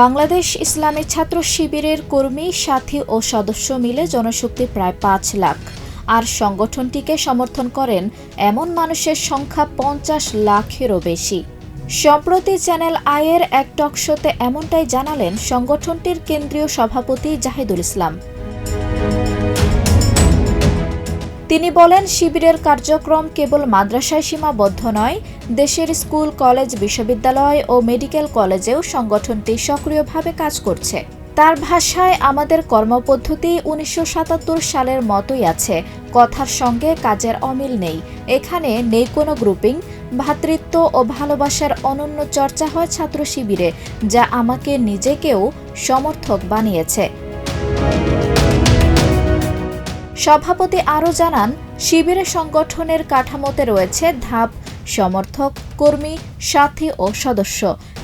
বাংলাদেশ ইসলামী ছাত্র শিবিরের কর্মী, সাথী ও সদস্য মিলে জনশক্তি প্রায় পাঁচ লাখ। আর সংগঠনটিকে সমর্থন করেন এমন মানুষের সংখ্যা পঞ্চাশ লাখেরও বেশি। সম্প্রতি চ্যানেল আয়ের এক টকশোতে এমনটাই জানালেন সংগঠনটির কেন্দ্রীয় সভাপতি জাহিদুল ইসলাম। তিনি বলেন, শিবিরের কার্যক্রম কেবল মাদ্রাসায় সীমাবদ্ধ নয়, দেশের স্কুল, কলেজ, বিশ্ববিদ্যালয় ও মেডিকেল কলেজেও সংগঠনটি সক্রিয়ভাবে কাজ করছে। তার ভাষায়, আমাদের কর্মপদ্ধতি উনিশশো সাতাত্তর সালের মতোই আছে, কথার সঙ্গে কাজের অমিল নেই। এখানে নেই কোনো গ্রুপিং ভ্রাতৃত্ব ও ভালোবাসার অনন্য চর্চা হয় ছাত্র শিবিরে, যা আমাকে নিজেকেও সমর্থক বানিয়েছে। সভাপতি আরও জানান শিবিরের সংগঠনের কাঠামোতে রয়েছে ধাপ, সমর্থক, কর্মী, সাথী ও সদস্য।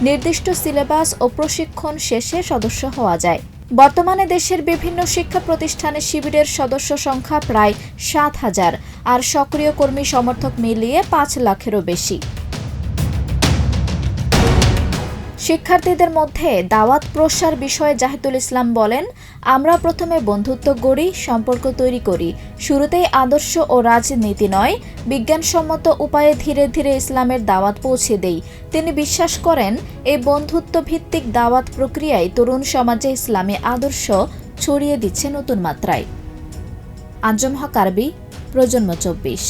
নির্দিষ্ট সিলেবাস ও প্রশিক্ষণ শেষে সদস্য হওয়া যায়। বর্তমানে দেশের বিভিন্ন শিক্ষা প্রতিষ্ঠানে শিবিরের সদস্য সংখ্যা প্রায় সাত হাজার। আর সক্রিয় কর্মী সমর্থক মিলিয়ে পাঁচ লাখেরও বেশি। শিক্ষার্থীদের মধ্যে দাওয়াত প্রসার বিষয়ে জাহিদুল ইসলাম বলেন, আমরা প্রথমে বন্ধুত্ব গড়ি, সম্পর্ক তৈরি করি। শুরুতেই আদর্শ ও রাজনীতি নয়, বিজ্ঞানসম্মত উপায়ে ধীরে ধীরে ইসলামের দাওয়াত পৌঁছে দেই। তিনি বিশ্বাস করেন এই বন্ধুত্ব ভিত্তিক দাওয়াত প্রক্রিয়ায় তরুণ সমাজে ইসলামী আদর্শ ছড়িয়ে দিচ্ছে নতুন মাত্রায়। আঞ্জম হক আরবি, প্রজন্ম চব্বিশ।